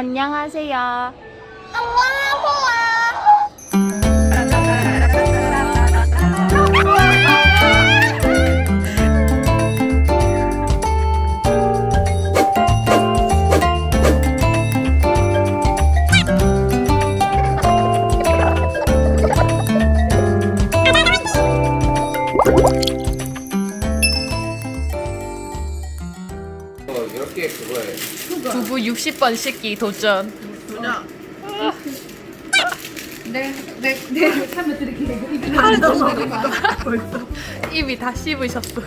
안녕하세요. 어, 이렇게 그거에 부부 60번 씻기 도전. 입이 다 씹으셨어.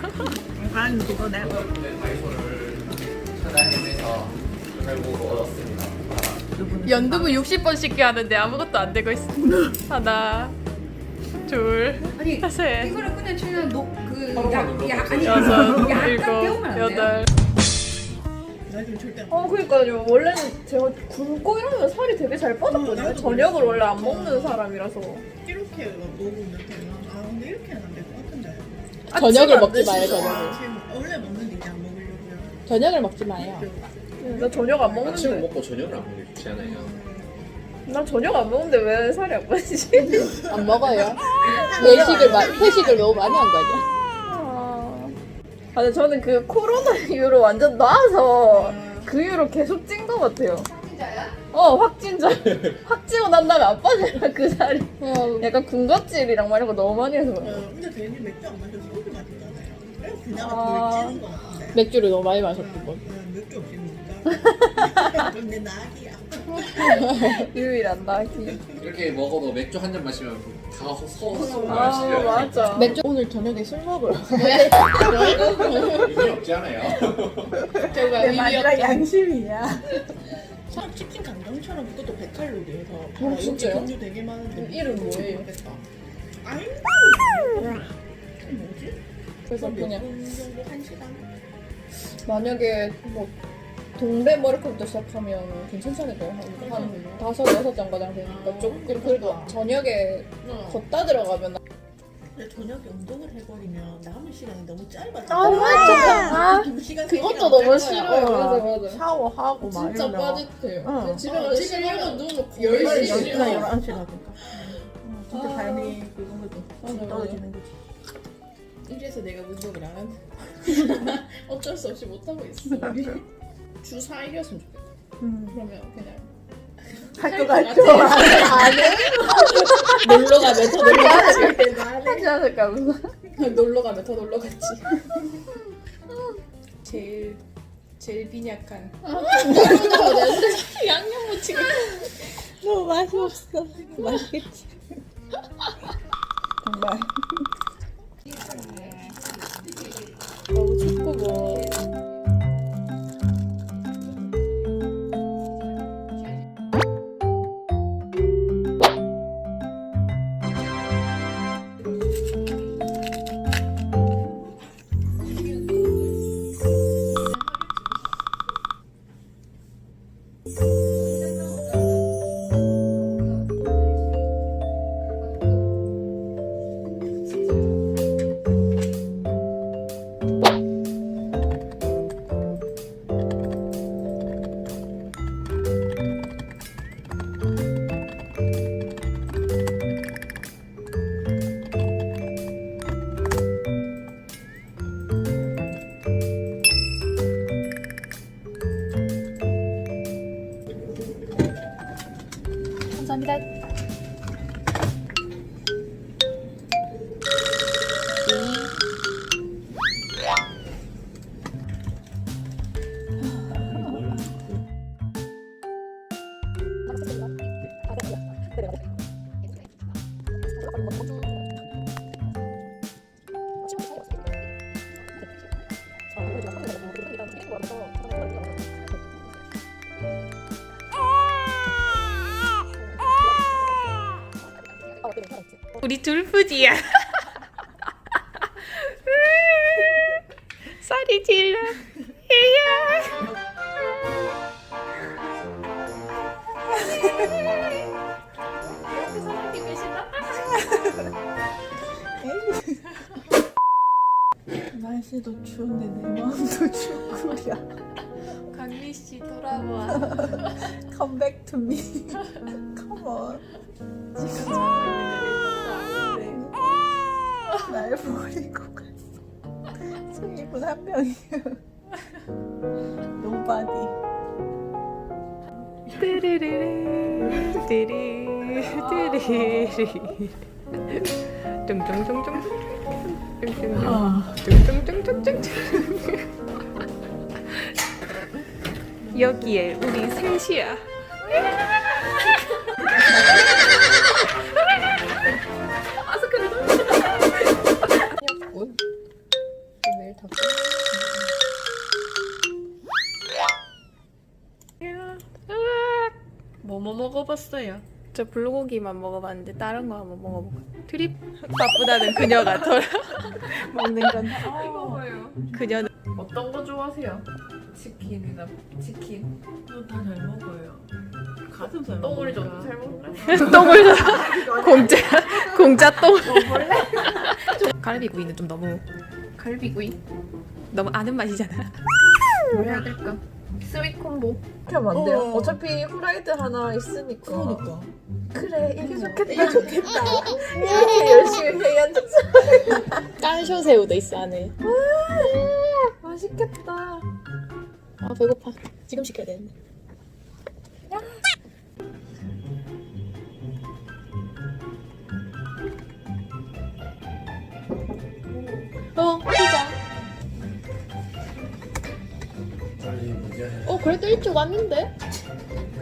사장님에서 결국 얻었습니다. 연두부 60번 씻기 하는데 아무것도 안 되고 있어. 하나, 둘, 아니 셋, 이거를 그냥 치면 녹그 눌러보세요. 야, 아니 여섯, 약간 일곱, 배우면 안 돼요? 여덟. 어 그러니까요 원래는 제가 굶고 이러면 살이 되게 잘 빠졌거든요 저녁을 원래 안 먹는 사람이라서 이렇게 먹으면 되나? 아 근데 이렇게는 안 될 것 같은데. 저녁을 안 먹지 마요? 저녁을. 지금 원래 먹는데 이제 안 먹으려고요. 저녁을 먹지 마요. 나 저녁 안 아침을 먹는데 먹고 저녁을 안 먹는 게 좋지 않아요? 난 저녁 안 먹는데 왜 살이 안 빠지지? 안 먹어요. 외식을 마, 회식을 너무 많이 한 거 아니야? 아 근데 저는 그 코로나 이후로 완전 나와서 그 이후로 계속 찐 것 같아요 확진자야? 어 확진자 확 찌고 난 다음에 안 빠지라 그 살이 약간 군것질이랑 막 이런 거 너무 많이 해서 그래 어, 근데 괜히 맥주 안 마셔서 소주 마시잖아요. 그래서 그냥 아. 아... 찌는 것 같은데. 맥주를 너무 많이 마셨던 건. 어, 맥주 없습니까? 근데 낙이야. 유일한 낙이 이렇게 먹어도 맥주 한 잔 마시면 다 서서 아 마시죠. 맞아 맥주 오늘 저녁에 술 먹으러. 의미 없지 않아요? 제가 내 마지막 양심이야. 사람 치킨 강정처럼 그것도 100칼로리여서 어, 진짜요? 종류 되게 많은데 이름 뭐예요? 모르겠다. 아이 뭐지? 그래서 몇 그냥 분 정도 한 시간? 만약에 뭐 동대 머리카락부터 시작하면 괜찮지 않을까요? 한, 한 다섯 여섯 장가장 되니까 조금 그래도 저녁에 걷다 들어가면 근데 저녁에 운동을 해버리면 남은 시간이 너무 짧아져. 아 맞아 아, 두 시간 그것도 너무 싫어요 맞아 맞아 샤워하고 막 진짜 이러면 빠듯해요 응. 근데 집에 가서 쉬려고 누우면 열 10시 시간 나 11시 나니까. 진짜 아. 삶이 그런 거지. 맞아, 떨어지는 거지. 이래서 내가 운동을 안 한다 어쩔 수 없이 못하고 있어 주 4일이었으면 좋겠다 그러면 그냥 학교 갈 때. 안해? 놀러 가면 더 놀러 갔지. 하지 않을까 하면서 놀러 가면 더 놀러 갔지. 제일 제일 빈약한. 양념 무치고. 너무 맛이 없어. 맛있겠지. 정말. 감사합니다. 우리 둘푸지야. 소리 질러. 날씨도 추운데 내 마음도 추구야. 강미 씨 돌아. Come back to me. Come on. 날 버리고 갔어. 승희군 한 명이에요. Nobody. 띠리리리 띠리 띠리리 뚱뚱뚱뚱 뚱뚱뚱뚱뚱뚱 여기에 우리 셋이야 먹어봤어요? 저 불고기만 먹어봤는데 다른 거 한번 먹어보고 트립 바쁘다는 그녀가 더 먹는 건 그녀는 어떤 거 좋아하세요? 치킨이나 치킨. 다잘 먹어요. 가슴살 똥을 먹어요. 좀잘 먹네. 똥을 공짜 공짜 똥 갈비구이는 좀 너무 갈비구이. 너무 아는 맛이잖아 뭐 해야 될까? 스윗 콤보. 하면 안 돼요? 어. 어 차피 후라이드 하나 있으니까. 그러니까. 그래 이게 좋겠다. 이게 좋겠다. 이렇게 열심히 회의한 적 깐쇼 새우도 있어 안에 맛있겠다. 아 배고파 지금 시켜야 되는데 어 피자 어 그래도 일찍 왔는데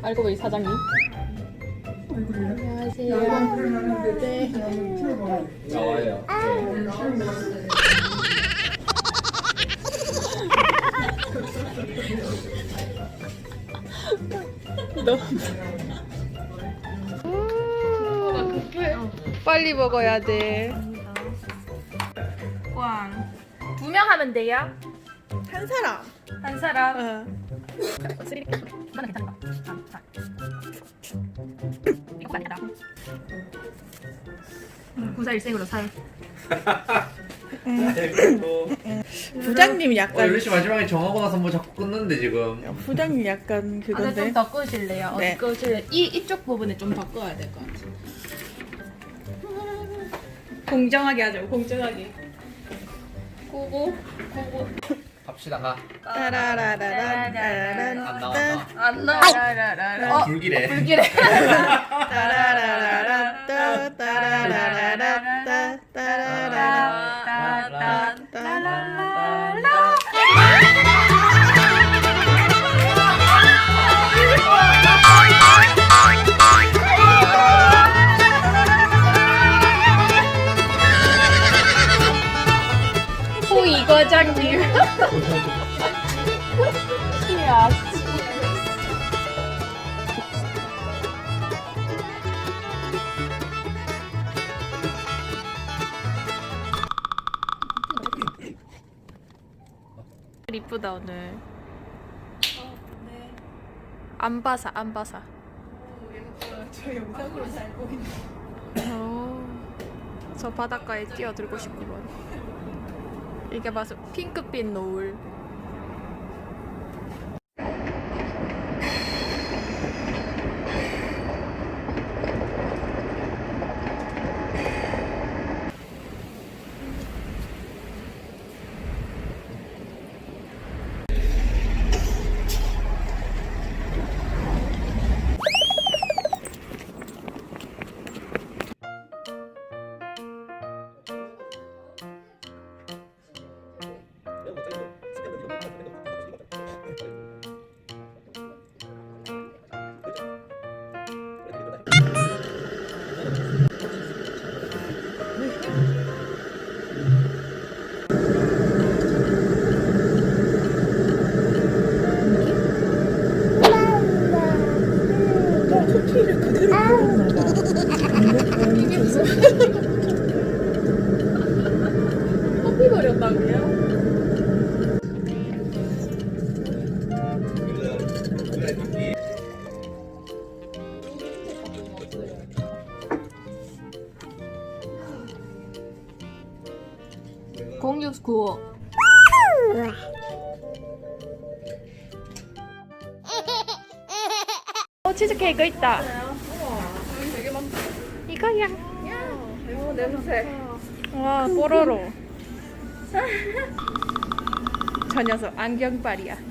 알고 보니 사장님 안녕하세요 네 나와요. 빨리 먹어야 돼. 꽝. 두 명 하면 돼요? 한 사람. 한 사람. 어. 이거는 괜찮다. 아, 자. 이거 아니다. 구사 일생으로 살. 부장님 어, 약간 일루씨 마지막에 정하고 나서 뭐 자꾸 끊는데 지금. 부장님 약간 그건데. 좀더 끄실래요? 네. 어디 끄실래? 이 이쪽 부분에 좀 더 꺼야 될 것 같아. 공정하게 하자고. 공정하게. 고고 고고. 갑시다 가. 따라라라란 따라란 안 나왔다. 안 나라라라. 어, 불길해. 불길해. 따라라라란 따 따라라라란 따 따라라란 호이 안바사 안바사. 저 영상으로 잘 보이네. 어, 저 바닷가에 뛰어들고 싶구먼. 이게 봐서 핑크빛 노을. 공육구호 어 치즈 케이크 있다. 이거야. 어, 냄새. 와 뽀로로. 저 녀석 안경빨이야.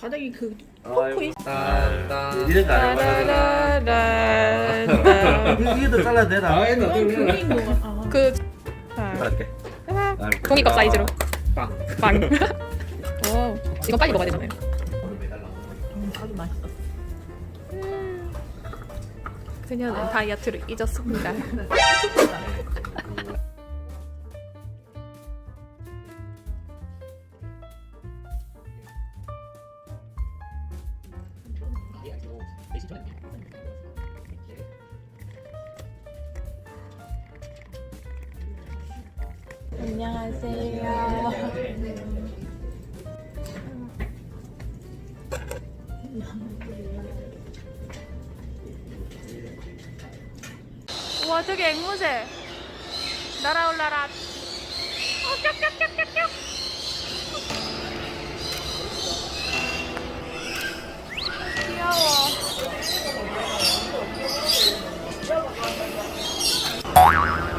바닥이 그 딴딴 이런 거 안 해봐가지고 따라라라라. 이게 더 잘라야 되나? 아 했나 그린 거 같아. 그 할게 종이컵 사이즈로 빵. 빵. 오, 이거 빨리 먹어야 되잖아요. 아주 맛있어. 그녀는 다이어트를 잊었습니다. 우와 저기 앵무새. 날아올라라. 어 깍깍깍깍깍. 귀여워 이리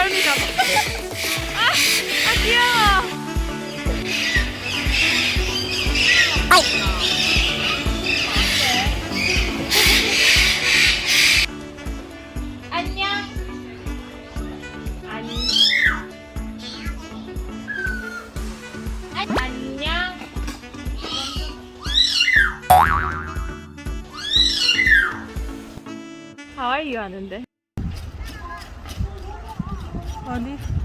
목덜미 잡아. 아, 아 귀여워. 안녕. 안녕. 안녕. 하와이 하는데. 어